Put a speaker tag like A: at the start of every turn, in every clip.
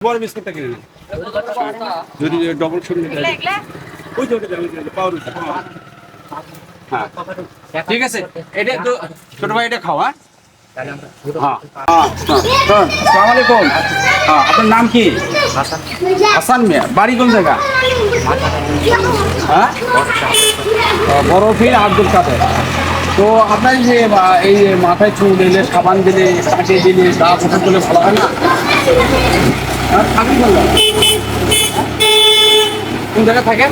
A: বড় বিস্কুটটা কিনে যদি ডবল ওই যে পাউরুটি হ্যাঁ। ঠিক আছে? এটা তো ছোট ভাই এটা খাওয়া হ্যাঁ? হ্যাঁ। হ্যাঁ আলাইকুম। হ্যাঁ আপনার নাম কি? হাসান মিয়া। বাড়ি কোন জায়গা? হ্যাঁ? বরফিন আব্দুল কাদের। তো আপনার যে এই মাথায় চুল দিলে সাবান দিলে কাটে দিলে গা পোষণ করলে ভালো হয় না থাকি বললাম কোন জায়গায় থাকেন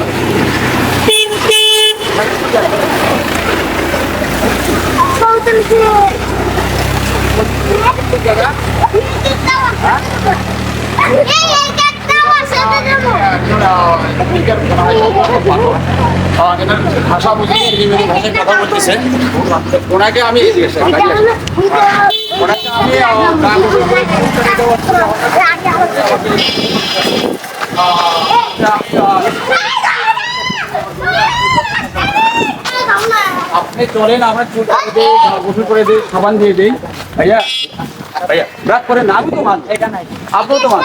A: ভাষায় কথা ওনাকে আমি আমি আপনি চলেন, আমরা চুল দিই গোসল করে দিই, সাবান দিয়ে দিই। ভাইয়া ভাইয়া রাগ করে না আমি তো মান আপনিও তো মান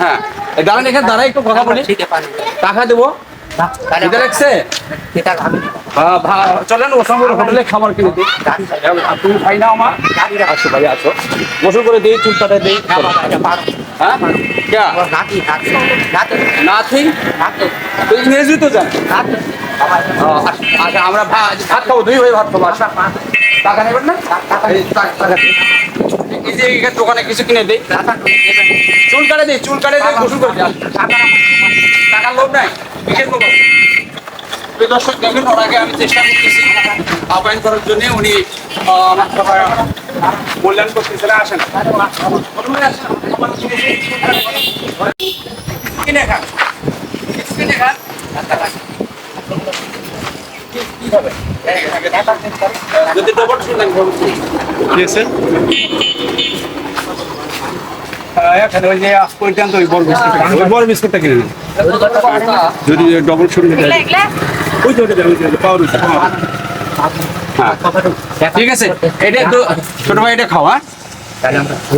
A: হ্যাঁ। দাঁড়ান এখানে দাঁড়াই একটু কথা বলি। টাকা দেবো? এটা রাখছে হ্যাঁ, চলেন হোটেলে খাবার কিনে দিই। আর তুমি ভাই না আমার আসো ভাই আসো। গোসল করে দিই চুল কাটে দিই হ্যাঁ? ক্যা নাথিং তো ইংরেজি তো জান? আচ্ছা আমরা ভাত খাব। দুই ভাই ভাত খাব আচ্ছা। টাকা নেবেন না? টাকা-। দোকানে কিছু কিনে দিই। চুল কাটে দিই চুল কাটে দিই গোসল করে টাকার লোভ নাই বিশেষ ওনাকে আমি চেষ্টা করতেছি আহ্বান করার জন্য। উনি মূল্যায়ন প্রথমে আসেন, কিনে খান। কিনে খান কি হবে? যদি ডবল শুনলেন এখানে ওই যে পরিচান্ত ওই বড় বিস্কুটটা ওই বড় বিস্কুটটা কিনে নিন। যদি ডবল ওই পাউরুটি হ্যাঁ। ঠিক আছে এটা তো ছোট ভাই এটা খাওয়া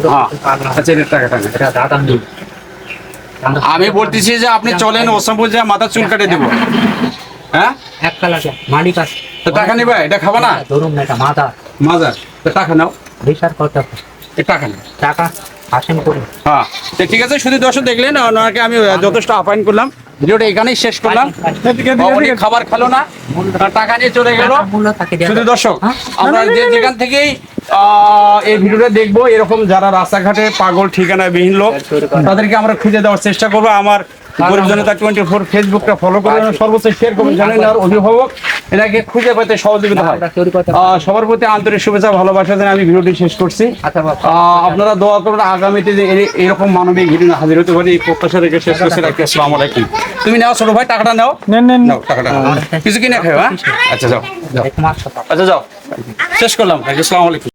A: হ্যাঁ? আচ্ছা এটা টাকাটা নেন। আমি বলতেছি যে আপনি চলেন ওসামপুর যা মাথা চুল কাটে দেবো। হ্যাঁ?
B: এক কালাকে মালিক আছে।
A: তো টাকা নিবা এটা খাবা না?
B: ধরুন না এটা মাথা
A: মাজার তো টাকা নাও।
B: বিচার করতে
A: টাকা? নাও।
B: টাকা আসেন করে।
A: হ্যাঁ তো ঠিক আছে শুধু দর্শক দেখলেন ওনাকে আমি যথেষ্ট আহ্বান করলাম। ভিডিওটা এখানেই শেষ করলাম। খাবার খেলো না টাকা নিয়ে চলে গেল। শুধু দর্শক
B: হ্যাঁ?
A: আমরা যেখান থেকেই আহ, এই ভিডিওটা দেখব এরকম যারা রাস্তাঘাটে পাগল ঠিকানা বিহীন লোক তাদেরকে আমরা খুঁজে দেওয়ার চেষ্টা করব। আমার গরিব জনতা টোয়েন্টি ফোর ফেসবুকটা ফলো করে সর্বোচ্চ শেয়ার করবেন জানেন আর অভিভাবক এনাকে খুঁজে পেতে সহযোগিতা হয়। সবার প্রতি আন্তরিক শুভেচ্ছা ভালোবাসা জানিয়ে আমি ভিডিওটি শেষ করছি।
B: আচ্ছা
A: আপনারা দোয়া করুন আগামীতে যে এরকম মানবিক ভিডিও হাজির হতে পারি এই প্রত্যাশা রেখে শেষ করছি। রাখি আসসালামু আলাইকুম। তুমি নাও ছোট ভাই টাকাটা নাও। নাও টাকাটা নাও। কিছু কিনে খাও হ্যাঁ? আচ্ছা যাও। যাও আচ্ছা যাও। শেষ করলাম আসসালামু আলাইকুম।